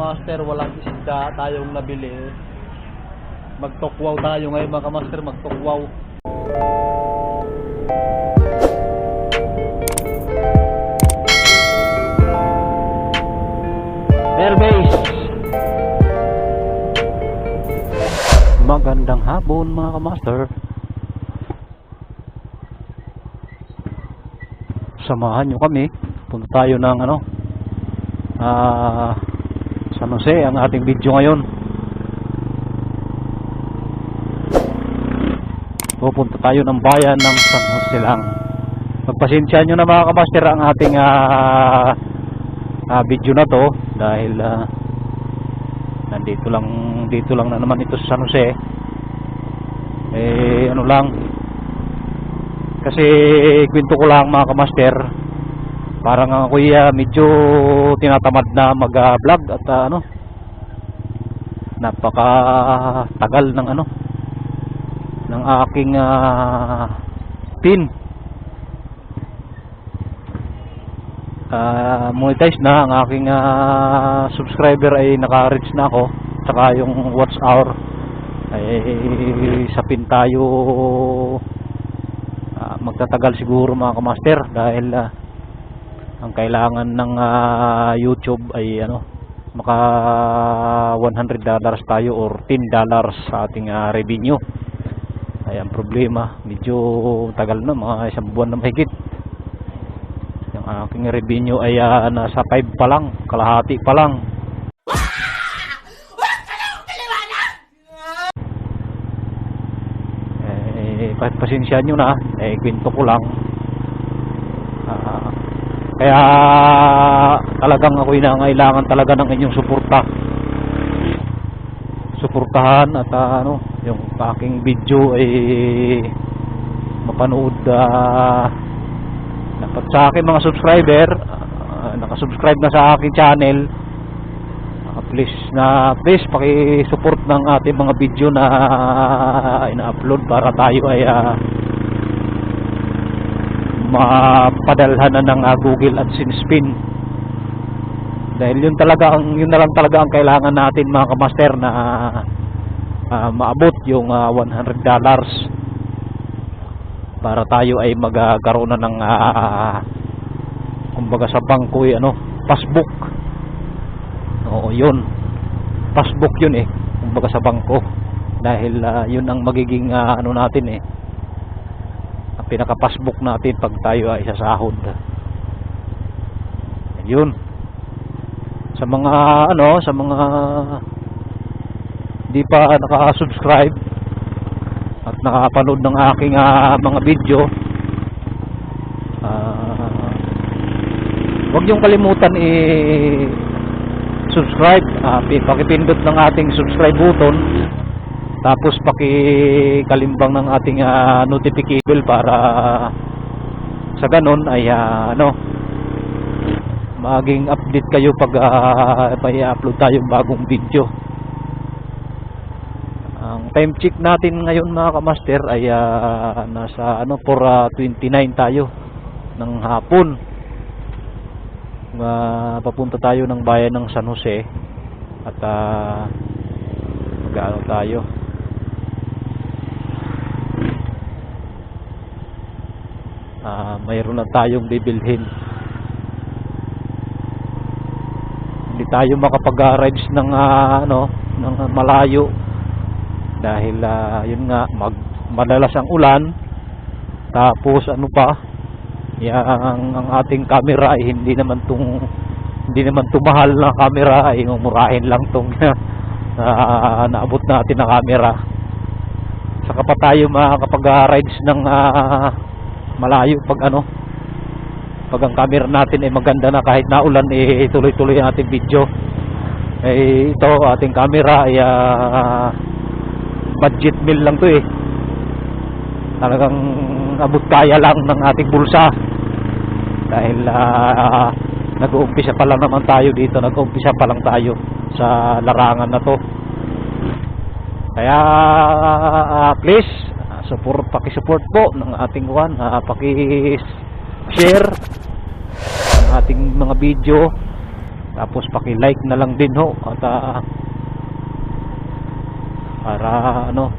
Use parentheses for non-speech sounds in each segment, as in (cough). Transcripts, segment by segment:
kamaster, walang isda tayong nabili. Magtokwaw tayo ngayon mga kamaster, magtokwaw. Airbase! Magandang hapon mga kamaster. Samahan nyo kami. Punta tayo ng ano, ah, San Jose ang ating video ngayon. Pupunta tayo ng bayan ng San Jose lang. Pagpasensya nyo na mga kamaster ang ating ah, ah, video na to dahil ah, nandito lang dito lang na naman ito sa San Jose eh ano lang kasi kwento ko lang mga kamaster parang ako uh, medyo tinatamad na mag ah, vlog at ah, ano napaka tagal ng ano ng aking ah, pin. Ah, monetize na ang aking ah, subscriber ay naka-reach na ako. Saka yung watch hour ay sa pin tayo ah, magtatagal siguro mga kamaster dahil ah, ang kailangan ng ah, YouTube ay ano maka 100 dollars tayo or 10 dollars sa ating ah, revenue ay problema medyo tagal na mga isang buwan na mahigit yung aking revenue ay ah, nasa 5 pa lang, kalahati pa lang. Eh, pa- pasensya nyo na, eh, kwento ko lang. Kaya talagang ako'y nangailangan talaga ng inyong suporta. Suportahan at ah, ano, yung aking video ay mapanood ah, dapat sa aking mga subscriber uh, nakasubscribe na sa aking channel uh, please na please paki-support ng ating mga video na ina-upload para tayo ay uh, mapadalhan na ng uh, Google AdSense pin dahil yun talaga ang yun na lang talaga ang kailangan natin mga kamaster na uh, maabot yung uh, 100 dollars para tayo ay magkaroon na ng ah, kumbaga sa bangko ay ano passbook. Oo yun. Passbook yun eh kumbaga sa bangko. Dahil ah, yun ang magiging ah, ano natin eh ang pinaka passbook natin pag tayo ay sasahod yun sa mga ano sa mga di pa naka-subscribe at nakapanood ng aking ah, mga video ah huwag niyong kalimutan i subscribe uh, pakipindot ng ating subscribe button tapos pakikalimbang ng ating ah, notification para sa ganon ay ah, ano maging update kayo pag uh, upload tayong bagong video ang time check natin ngayon mga kamaster ay ah, nasa ano for ah, 29 tayo ng hapon. Ah, papunta tayo ng bayan ng San Jose at uh, mag-ano tayo. Ah, mayroon na tayong bibilhin. Hindi tayo makapag-rides ng ah, ano, ng malayo. Dahil ah, yun nga mag madalas ang ulan. Tapos ano pa yang ang ating camera ay hindi naman tung hindi naman tumahal na camera. Ay mumurahin lang tong (laughs) ah, naabot natin na camera. Saka pa tayo makakapag-rides ng ah, malayo pag ano pag ang camera natin ay maganda na kahit naulan eh tuloy-tuloy ang ating video. Eh ito ating camera ay ah, budget meal lang to eh. Talagang abot kaya lang ng ating bulsa. Dahil uh, nag-uumpisa pa lang naman tayo dito nag-uumpisa pa lang tayo sa larangan na to. Kaya uh, please uh, support, paki-support po ng ating kuhan uh, paki-share ang ating mga video Tapos paki-like na lang din ho at ah, para ano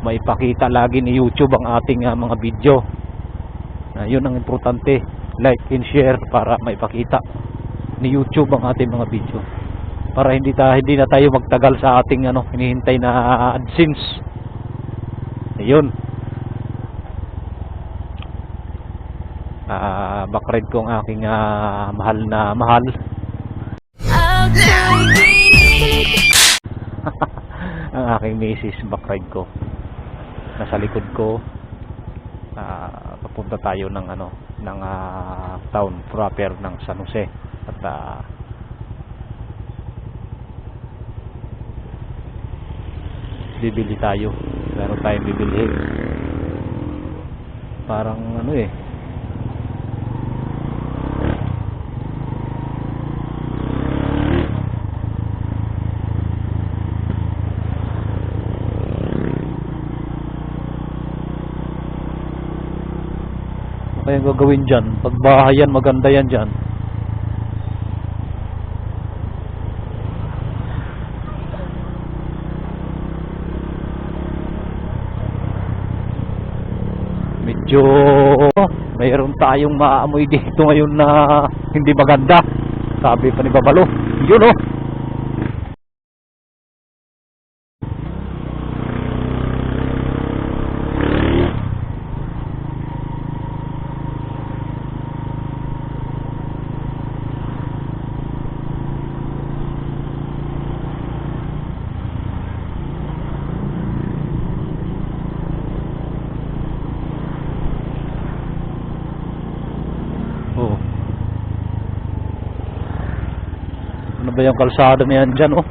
maipakita lagi ni YouTube ang ating ah, mga video. Ah, yun ang importante. Like and share para maipakita ni YouTube ang ating mga video. Para hindi ta hindi na tayo magtagal sa ating ano hinihintay na AdSense. Ayun. Ah, backread ko ang aking ah, mahal na mahal. (laughs) ang aking misis backread ko. Nasa likod ko. Ah, papunta tayo ng ano ng ah, town proper ng San Jose at ah, bibili tayo meron tayong bibilhin. Parang ano eh. Ano kaya gagawin dyan? Pag bahayan maganda yan dyan medyo mayroon tayong maamoy dito ngayon na hindi maganda sabi pa ni Babalo yun oh. Ba yung kalsada na yan dyan, oh?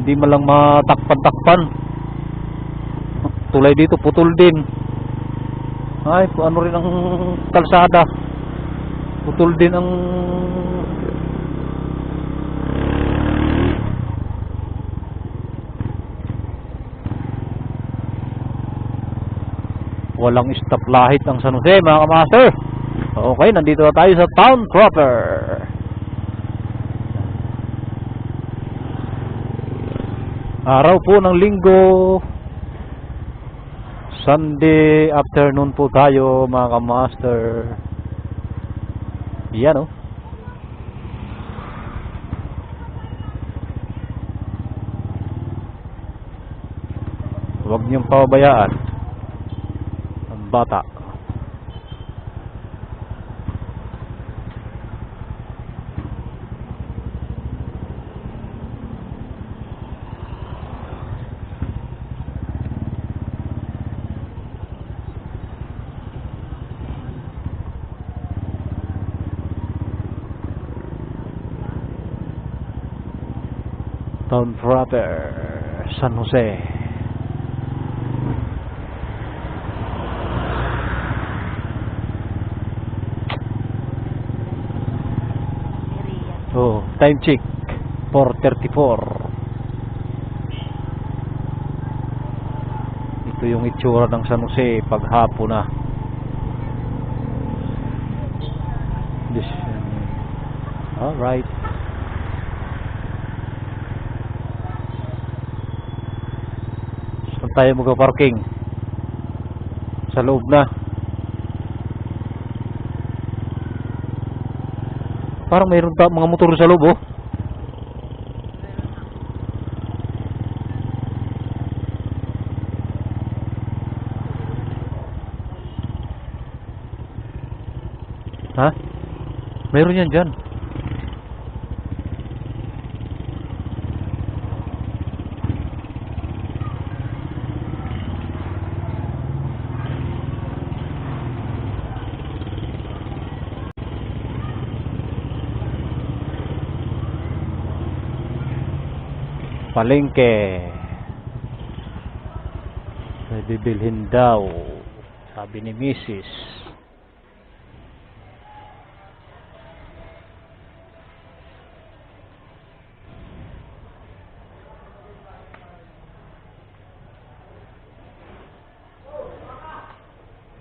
Hindi man lang matakpan-takpan. Tulay dito, putol din. Ay, ano rin ang kalsada. Putol din ang... Walang stop lahit ang San Jose, mga kamaster. Okay, nandito na tayo sa town proper. Araw po ng linggo. Sunday afternoon po tayo mga kamaster. Yan oh. Huwag niyong pababayaan ang bata. Proper, San Jose. Oh, time check. 4.34. Ito yung itsura ng San Jose paghapon na. This, all right. Saan tayo magpa-parking? Sa loob na. Parang mayroon pa mga motor sa loob, oh. Ha? Mayroon yan dyan. Palengke may bibilhin daw sabi ni Mrs.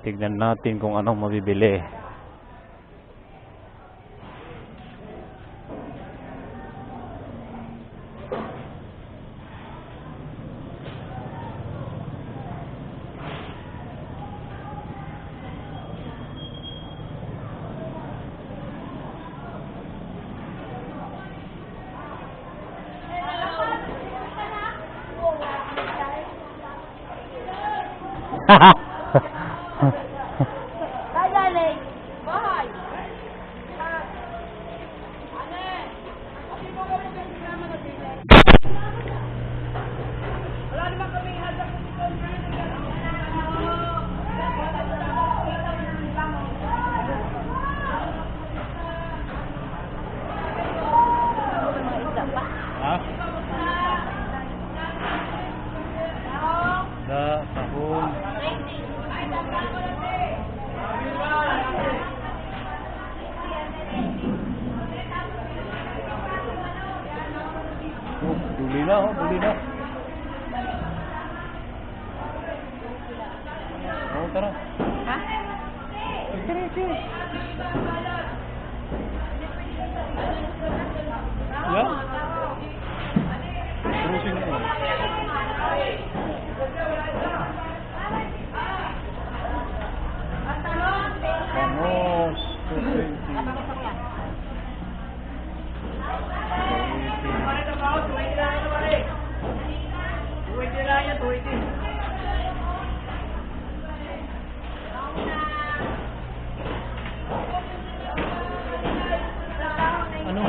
Tignan natin kung anong mabibili ha (laughs) ha. Duli na, oh, duli na. Oh, tara. Ha? Tara, tara. Vamos. 220. Ano?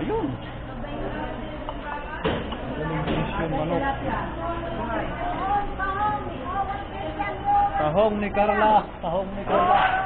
Ayun. Yung manok. Tahong ni Carla. Tahong ni Carla.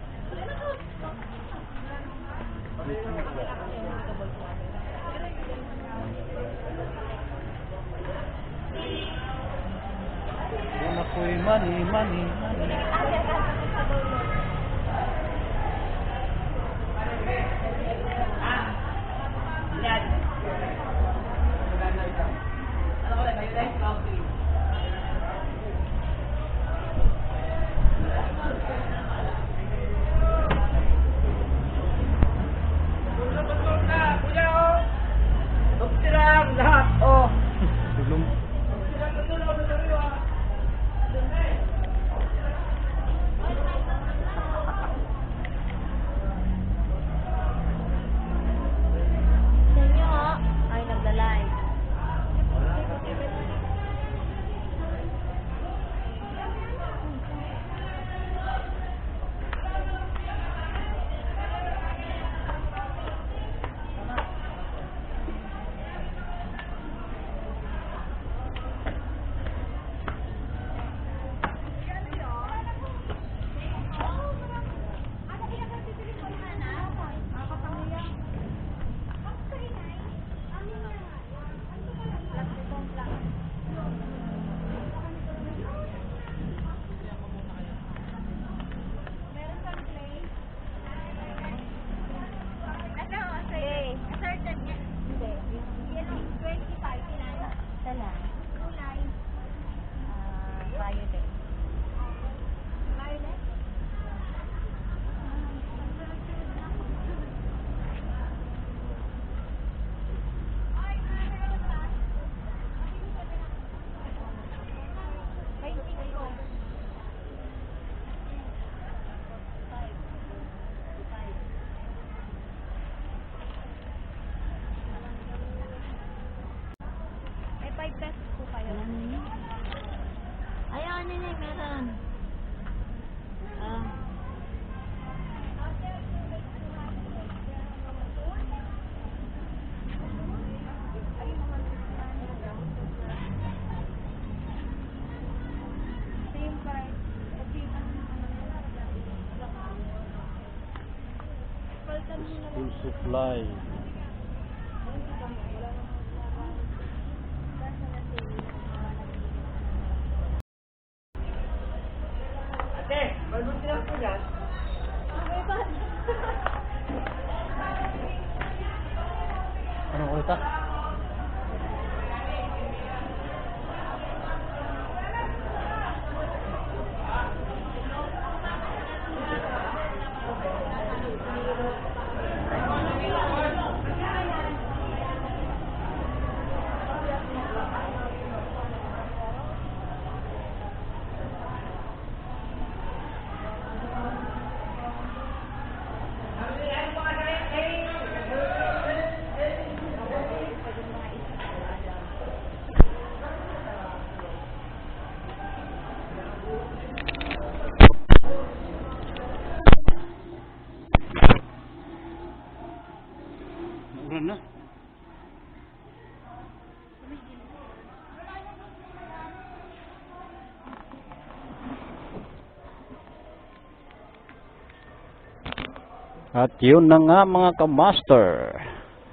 May 5 pesos po kayo. Ay, ano na meron. Ah. Same Ate, balbon silang pula. Okay, pa. (laughs) Anong ulit ah? At yun na nga mga kamaster.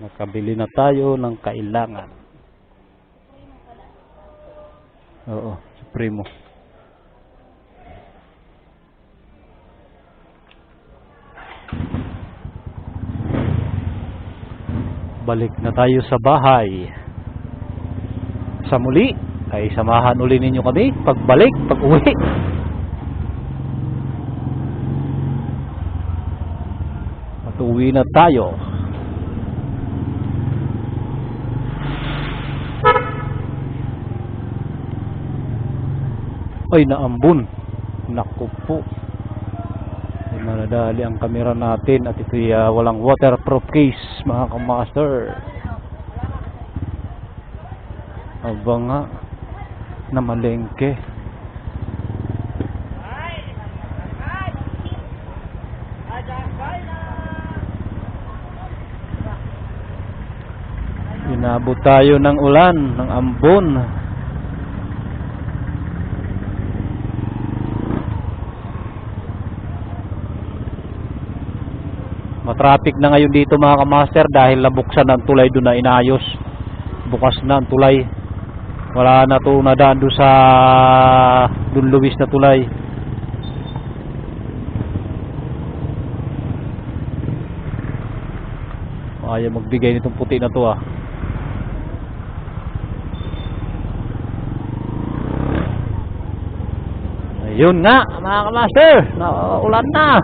Nakabili na tayo ng kailangan. Oo, Supremo. Balik na tayo sa bahay. Sa muli, ay samahan uli ninyo kami pagbalik, pag uwi. At uwi na tayo. Ay, naambun. Naku po. Ay, manadali ang kamera natin at ito'y ah, walang waterproof case, mga kamaster. Aba nga, na malengke. Inabot tayo ng ulan, ng ambon. Matraffic na ngayon dito mga kamaster dahil nabuksan na ang tulay doon na inayos. Bukas na ang tulay. Wala na to nadaan doon sa Don Luis na tulay. Ayaw magbigay nitong puti na to ah. Ayun nga mga kamaster, naulan na.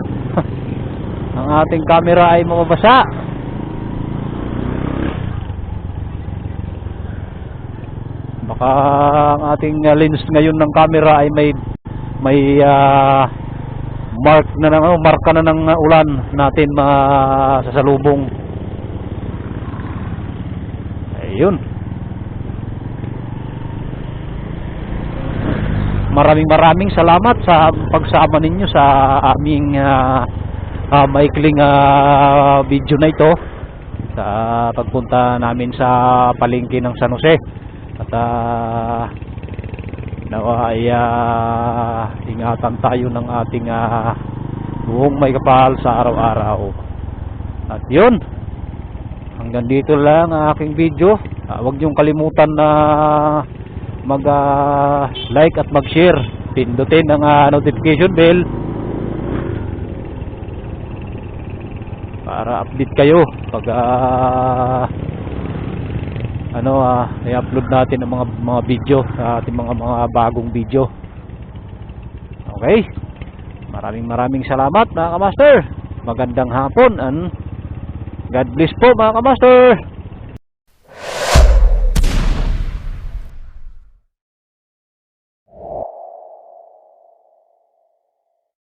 (laughs) Ang ating camera ay mababasa. Baka ang ating uh, lens ngayon ng camera ay may may ah, mark na ng ano, marka na ng uh, ulan natin masasalubong. Ayun. Maraming maraming salamat sa pagsama ninyo sa aming ah, ah, maikling ah, video na ito sa pagpunta namin sa palengke ng San Jose. At ah, nawa ay ah, ingatan tayo ng ating ah, buong may kapal sa araw-araw. At yun hanggang dito lang ang aking video. Ah, huwag niyong kalimutan na mag ah, like at mag share pindutin ang ah, notification bell. Para update kayo pag ah, ano ah, i-upload natin ang mga mga video sa ating mga mga bagong video. Okay. Maraming maraming salamat mga kamaster. Magandang hapon and God bless po mga kamaster